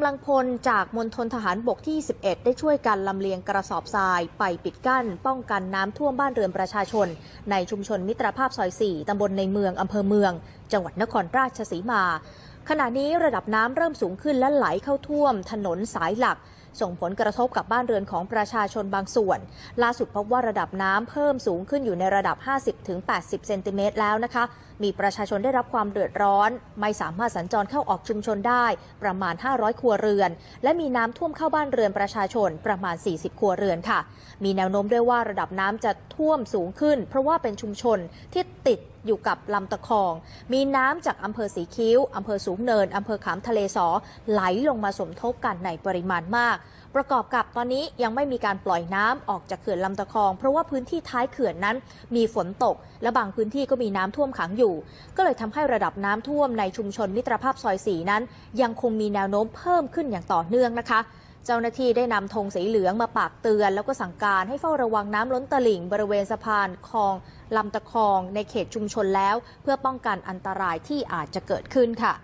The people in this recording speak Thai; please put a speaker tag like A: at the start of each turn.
A: ำลังพลจากมณฑลทหารบกที่ 11 ได้ช่วยกันลำเลียงกระสอบทราย ไปปิดกั้น ป้องกันน้ำท่วมบ้านเรือนประชาชน ในชุมชนมิตรภาพซอย 4 ตำบลในเมืองอำเภอเมืองจังหวัดนครราชสีมา ขณะนี้ระดับน้ำเริ่มสูงขึ้นและไหลเข้าท่วม ถนนสายหลัก ส่งผลกระทบกับบ้านเรือนของประชาชนบางส่วน ล่าสุดพบว่าระดับน้ำเพิ่มสูงขึ้นอยู่ในระดับ 50-80 เซนติเมตรแล้วนะคะ มีประชาชนได้รับความเดือดร้อน ไม่สามารถสัญจรเข้าออกชุมชนได้ ประมาณ 500 ครัวเรือน และมีน้ำท่วมเข้าบ้านเรือนประชาชนประมาณ 40 ครัวเรือนค่ะ มีแนวโน้มด้วยว่าระดับน้ำจะท่วมสูงขึ้น เพราะว่าเป็นชุมชนที่ติด อยู่กับลำตะคอง มีน้ำจากอำเภอสีคิ้วอำเภอสูงเนินอำเภอขามทะเลสอไหลลงมาสมทบกันในปริมาณมาก ประกอบกับตอนนี้ยังไม่มีการปล่อยน้ำออกจากเขื่อนลำตะคอง เพราะว่าพื้นที่ท้ายเขื่อนนั้นมีฝนตก และบางพื้นที่ก็มีน้ำท่วมขังอยู่ ก็เลยทำให้ระดับน้ำท่วมในชุมชนมิตรภาพซอยสีนั้น ยังคงมีแนวโน้มเพิ่มขึ้นอย่างต่อเนื่องนะคะ เจ้าหน้าที่ได้นำธงสีเหลืองมาปากเตือน แล้วก็สั่งการให้เฝ้าระวังน้ำล้นตลิ่ง บริเวณสะพานคลองลำตะคอง ในเขตชุมชนแล้ว เพื่อป้องกันอันตรายที่อาจจะเกิดขึ้นค่ะ